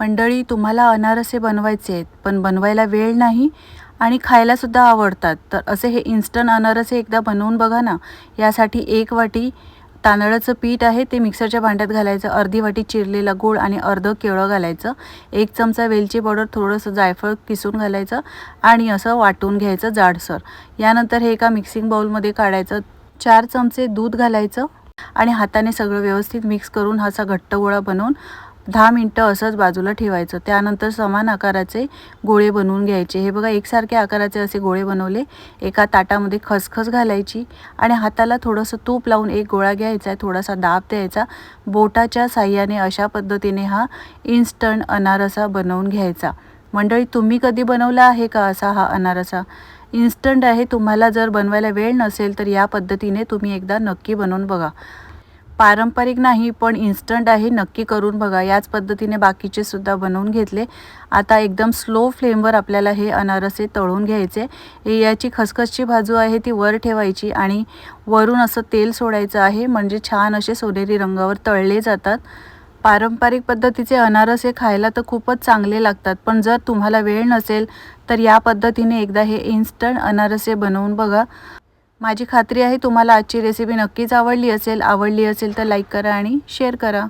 मंडळी तुम्हाला अनारसे बनवायचे आहेत पण बनवायला वेळ नाही आणि खायलासुद्धा आवडतात. तर असे हे इन्स्टंट अनारसे एकदा बनवून बघा ना. यासाठी एक वाटी तांदळाचं पीठ आहे ते मिक्सरच्या भांड्यात घालायचं अर्धी वाटी चिरलेला गूळ आणि अर्धं केळं घालायचं एक चमचा वेलची पावडर थोडंसं जायफळ किसून घालायचं आणि असं वाटून घ्यायचं जाडसर. यानंतर हे एका मिक्सिंग बाऊलमध्ये काढायचं चार चमचे दूध घालायचं आणि हाताने सगळं व्यवस्थित मिक्स करून हा असा घट्ट गोळा बनवून दहा मिनटं असंच बाजूला ठेवायचं. त्यानंतर समान आकाराचे गोळे बनवून घ्यायचे. हे बघा एकसारख्या आकाराचे असे गोळे बनवले. एका ताटामध्ये खसखस घालायची आणि हाताला थोडंसं तूप लावून एक गोळा घ्यायचा आहे थोडासा दाब द्यायचा. बोटाच्या साह्याने अशा पद्धतीने हा इन्स्टंट अनारसा बनवून घ्यायचा. मंडळी तुम्ही कधी बनवला आहे का असा हा अनारसा? इन्स्टंट आहे. तुम्हाला जर बनवायला वेळ नसेल तर या पद्धतीने तुम्ही एकदा नक्की बनवून बघा. पारंपरिक नाही पण इन्स्टंट आहे नक्की करून बघा. याच पद्धतीने बाकीचे सुद्धा बनवून घेतले. आता एकदम स्लो फ्लेमवर आपल्याला हे अनारसे तळून घ्यायचे. हे याची खसखसची बाजू आहे ती वर ठेवायची आणि वरून असं तेल सोडायचं आहे. म्हणजे छान असे सोनेरी रंगावर तळले जातात. पारंपरिक पद्धतीचे अनारसे खायला तर खूपच चांगले लागतात पण जर तुम्हाला वेळ नसेल तर या पद्धतीने एकदा हे इन्स्टंट अनारसे बनवून बघा. माझी खात्री आहे तुम्हाला आजची रेसिपी नक्कीच आवडली असेल आवडली असेल तर लाईक करा आणि शेअर करा.